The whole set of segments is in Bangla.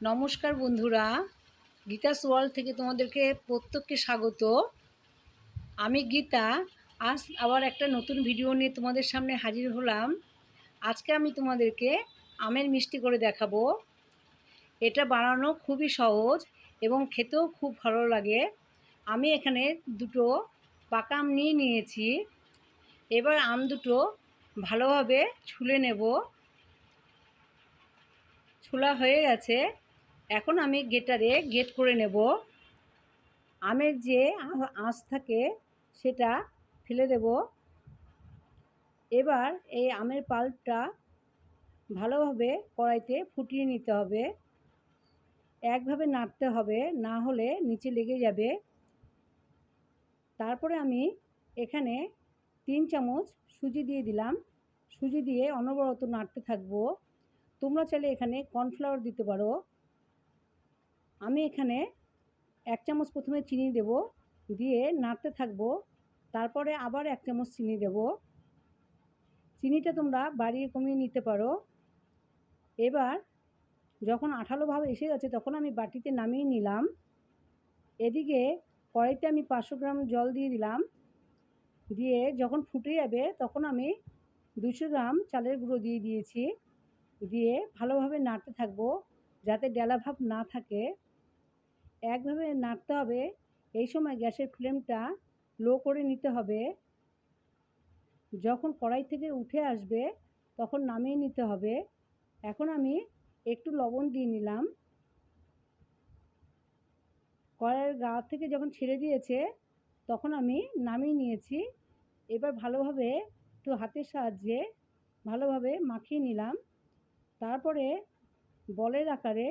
নমস্কার বন্ধুরা। গীতাস ওয়ার্ল্ড থেকে তোমাদেরকে প্রত্যেককে স্বাগত। আমি গীতা। আজ আবার একটা নতুন ভিডিও নিয়ে তোমাদের সামনে হাজির হলাম। আজকে আমি তোমাদেরকে আমের মিষ্টি করে দেখাবো। এটা বানানো খুবই সহজ এবং খেতেও খুব ভালো লাগে। আমি এখানে দুটো পাকা আম নিয়ে নিয়েছি। এবার আম দুটো ভালোভাবে ছুলে নেব। ছোলা হয়ে গেছে। এখন আমি গেটারে গেট করে নেব। আমের যে আ- আঁশ থাকে সেটা ফেলে দেব। এবার এই আমের পাল্পটা ভালোভাবে কড়াইতে ফুটিয়ে নিতে হবে। একভাবে নাড়তে হবে, না হলে নিচে লেগে যাবে। তারপরে আমি এখানে তিন চামচ সুজি দিয়ে দিলাম। সুজি দিয়ে অনবরত নাড়তে থাকব। তোমরা চাইলে এখানে কর্নফ্লাওয়ার দিতে পারো। আমি এখানে এক চামচ প্রথমে চিনি দেব, দিয়ে নাড়তে থাকব। তারপরে আবার এক চামচ চিনি দেব। চিনিটা তোমরা বাড়িয়ে কমিয়ে নিতে পারো। এবার যখন আঠালোভাবে এসে গেছে, তখন আমি বাটিতে নামিয়ে নিলাম। এদিকে কড়াইতে আমি পাঁচশো গ্রাম জল দিয়ে দিলাম। দিয়ে যখন ফুটে যাবে, তখন আমি দুশো গ্রাম চালের গুঁড়ো দিয়ে দিয়েছি। দিয়ে ভালোভাবে নাড়তে থাকব, যাতে ডেলা ভাব না থাকে। একভাবে নাড়তে হবে। এই সময় গ্যাসের ফ্লেমটা লো করে নিতে হবে। যখন কড়াই থেকে উঠে আসবে তখন নামিয়ে নিতে হবে। এখন আমি একটু লবণ দিয়ে নিলাম। কড়াইয়ের গা থেকে যখন ছেড়ে দিয়েছে তখন আমি নামিয়ে নিয়েছি। এবার ভালোভাবে একটু হাতের সাহায্যে ভালোভাবে মাখিয়ে নিলাম। তারপরে বলের আকারে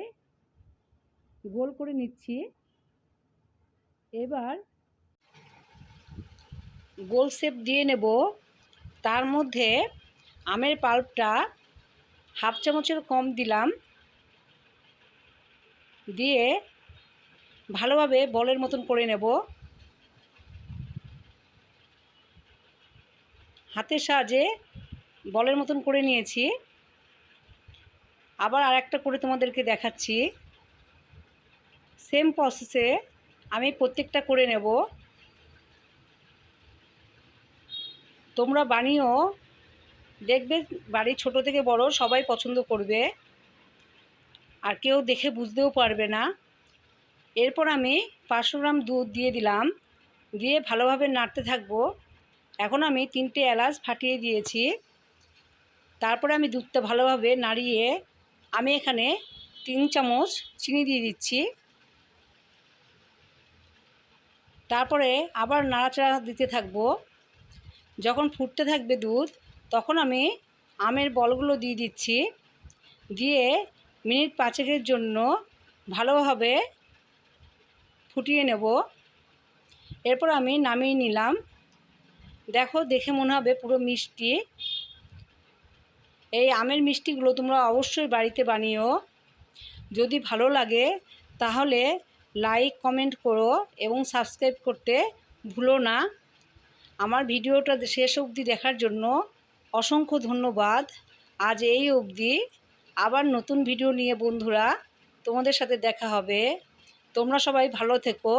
গোল করে নিচ্ছি। এবার গোল শেপ দিয়ে নেব। তার মধ্যে আমের পাল্পটা হাফ চামচের কম দিলাম। দিয়ে ভালোভাবে বলের মতন করে নেব। হাতের সাহায্যে বলের মতন করে নিয়েছি। আবার আর একটা করে তোমাদেরকে দেখাচ্ছি। সেম প্রসেসে আমি প্রত্যেকটা করে নেব। তোমরা বানিও। দেখবে বাড়ির ছোট থেকে বড় সবাই পছন্দ করবে। আর কেউ দেখে বুঝতেও পারবে না। এরপর আমি পাঁচশো গ্রাম দুধ দিয়ে দিলাম। দিয়ে ভালোভাবে নাড়তে থাকব। এখন আমি তিনটে এলাচ ফাটিয়ে দিয়েছি। তারপরে আমি দুধটা ভালোভাবে নাড়িয়ে আমি এখানে তিন চামচ চিনি দিয়ে দিচ্ছি। তারপরে আবার নাড়াচাড়া দিতে থাকব। যখন ফুটতে থাকবে দুধ, তখন আমি আমের বলগুলো দিয়ে দিচ্ছি। দিয়ে মিনিট পাঁচেকের জন্য ভালোভাবে ফুটিয়ে নেব। এরপর আমি নামিয়ে নিলাম। দেখো, দেখে মনে হবে পুরো মিষ্টি। এই আমের মিষ্টিগুলো তোমরা অবশ্যই বাড়িতে বানিও। যদি ভালো লাগে, তাহলে লাইক কমেন্ট করো এবং সাবস্ক্রাইব করতে ভুলো না। আমার ভিডিওটা শেষ অবধি দেখার জন্য অসংখ্য ধন্যবাদ। আজ এই অবধি। আবার নতুন ভিডিও নিয়ে বন্ধুরা, তোমাদের সাথে দেখা হবে। তোমরা সবাই ভালো থেকো।